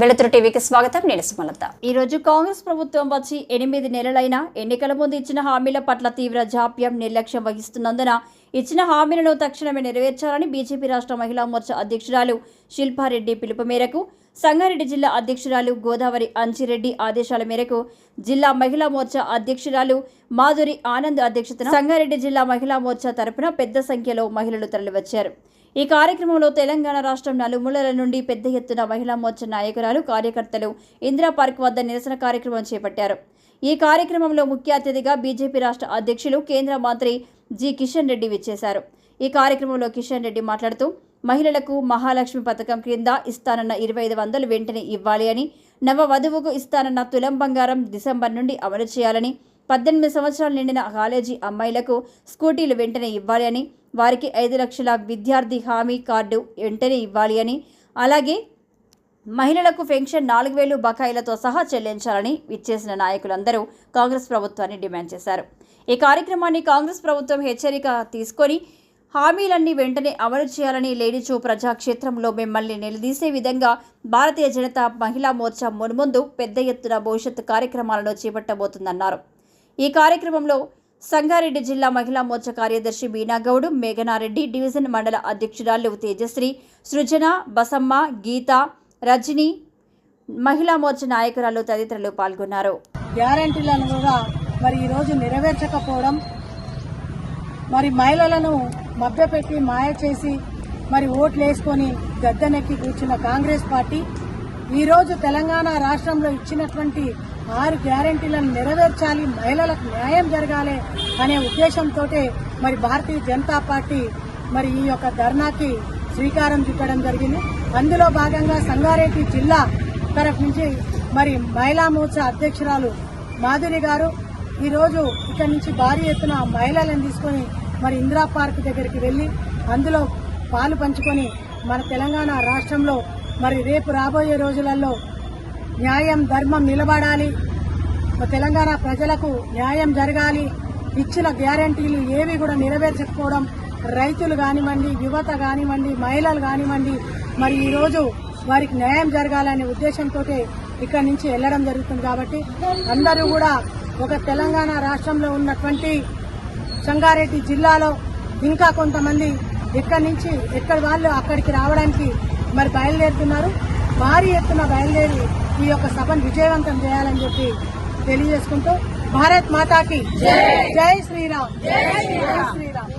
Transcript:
వెలుతురు టీవీకి స్వాగతం. నేను సుమలత. ఈ రోజు కాంగ్రెస్ ప్రభుత్వం వచ్చి ఎనిమిది నెలలైనా ఎన్నికల ముందు ఇచ్చిన హామీల పట్ల తీవ్ర జాప్యం నిర్లక్ష్యం వహిస్తున్నందున ఇచ్చిన హామీలను తక్షణమే నెరవేర్చాలని బీజేపీ రాష్ట్ర మహిళా మోర్చా అధ్యక్షురాలు శిల్పారెడ్డి పిలుపు మేరకు సంగారెడ్డి జిల్లా అధ్యక్షురాలు గోదావరి అంచిరెడ్డి ఆదేశాల మేరకు జిల్లా మహిళా మోర్చా అధ్యక్షురాలు మాధురి ఆనంద్ అధ్యక్షతన సంగారెడ్డి జిల్లా మహిళా మోర్చా తరపున పెద్ద సంఖ్యలో మహిళలు తరలివచ్చారు. ఈ కార్యక్రమంలో తెలంగాణ రాష్ట్రం నలుమూలల నుండి పెద్ద ఎత్తున మహిళా మోర్చా నాయకురాలు కార్యకర్తలు ఇందిరా పార్క్ వద్ద నిరసన కార్యక్రమం చేపట్టారు. ఈ కార్యక్రమంలో ముఖ్య అతిథిగా బీజేపీ రాష్ట్ర అధ్యక్షులు కేంద్ర మంత్రి జి. కిషన్ రెడ్డి విచ్చేశారు. ఈ కార్యక్రమంలో కిషన్ రెడ్డి మాట్లాడుతూ మహిళలకు మహాలక్ష్మి పథకం క్రింద ఇస్తానన్న ఇరవై ఐదు వందలు వెంటనే ఇవ్వాలి అని నవ వధువుకు ఇస్తానన్న తులం బంగారం డిసెంబర్ నుండి అమలు చేయాలని పద్దెనిమిది సంవత్సరాలు నిండిన కాలేజీ అమ్మాయిలకు స్కూటీలు వెంటనే ఇవ్వాలి అని వారికి ఐదు లక్షల విద్యార్థి హామీ కార్డు వెంటనే ఇవ్వాలి అని అలాగే మహిళలకు పెన్షన్ నాలుగు వేలు బకాయిలతో సహా చెల్లించాలని ఇచ్చేసిన నాయకులందరూ కాంగ్రెస్ ప్రభుత్వాన్ని డిమాండ్ చేశారు. ఈ కార్యక్రమాన్ని కాంగ్రెస్ ప్రభుత్వం హెచ్చరిక తీసుకొని హామీలన్నీ వెంటనే అమలు చేయాలని లేడీచూ ప్రజాక్షేత్రంలో మిమ్మల్ని నిలదీసే విధంగా భారతీయ జనతా మహిళా మోర్చా మున్ముందు పెద్ద ఎత్తున భవిష్యత్తు కార్యక్రమాలను చేపట్టబోతుందన్నారు. ఈ కార్యక్రమంలో సంగారెడ్డి జిల్లా మహిళా మోర్చా కార్యదర్శి బీనాగౌడ్ మేఘనారెడ్డి డివిజన్ మండల అధ్యక్షురాలు తేజశ్రీ సృజన బసమ్మ గీత రజని మహిళా మోర్చా నాయకురాలు తదితరులు పాల్గొన్నారు. గ్యారంటీలను కూడా మరి ఈరోజు నెరవేర్చకపోవడం మరి మహిళలను మభ్యపెట్టి మాయ చేసి మరి ఓట్లు వేసుకొని గద్దెనెక్కి కూర్చున్న కాంగ్రెస్ పార్టీ ఈరోజు తెలంగాణ రాష్ట్రంలో ఇచ్చినటువంటి ఆరు గ్యారంటీలను నెరవేర్చాలి మహిళలకు న్యాయం జరగాలి అనే ఉద్దేశంతో మరి భారతీయ జనతా పార్టీ మరి ఈ యొక్క ధర్నాకి శ్రీకారం చుట్టడం జరిగింది. అందులో భాగంగా సంగారెడ్డి జిల్లా తరఫు నుంచి మరి మహిళా మోర్చా అధ్యక్షురాలు మాధురి గారు ఈరోజు ఇక్కడి నుంచి భారీ ఎత్తున మహిళలను తీసుకొని మరి ఇందిరా పార్క్ దగ్గరికి వెళ్ళి అందులో పాలు పంచుకొని మన తెలంగాణ రాష్ట్రంలో మరి రేపు రాబోయే రోజులలో న్యాయం ధర్మం నిలబడాలి. తెలంగాణ ప్రజలకు న్యాయం జరగాలి. ఇచ్చిన గ్యారంటీలు ఏవి కూడా నెరవేర్చకపోవడం రైతులు కానివ్వండి యువత కానివ్వండి మహిళలు కానివ్వండి మరి ఈ రోజు వారికి న్యాయం జరగాలనే ఉద్దేశంతో ఇక్కడి నుంచి వెళ్ళడం జరుగుతుంది కాబట్టి అందరూ కూడా ఒక తెలంగాణ రాష్ట్రంలో ఉన్నటువంటి సంగారెడ్డి జిల్లాలో ఇంకా కొంతమంది ఎక్కడి నుంచి ఎక్కడి వాళ్ళు అక్కడికి రావడానికి మరి బయలుదేరుతున్నారు. భారీ ఎత్తున బయలుదేరి ఈ యొక్క సభను విజయవంతం చేయాలని చెప్పి తెలియజేసుకుంటూ భారత్ మాతాకి జై శ్రీరామ్. జై శ్రీరామ్.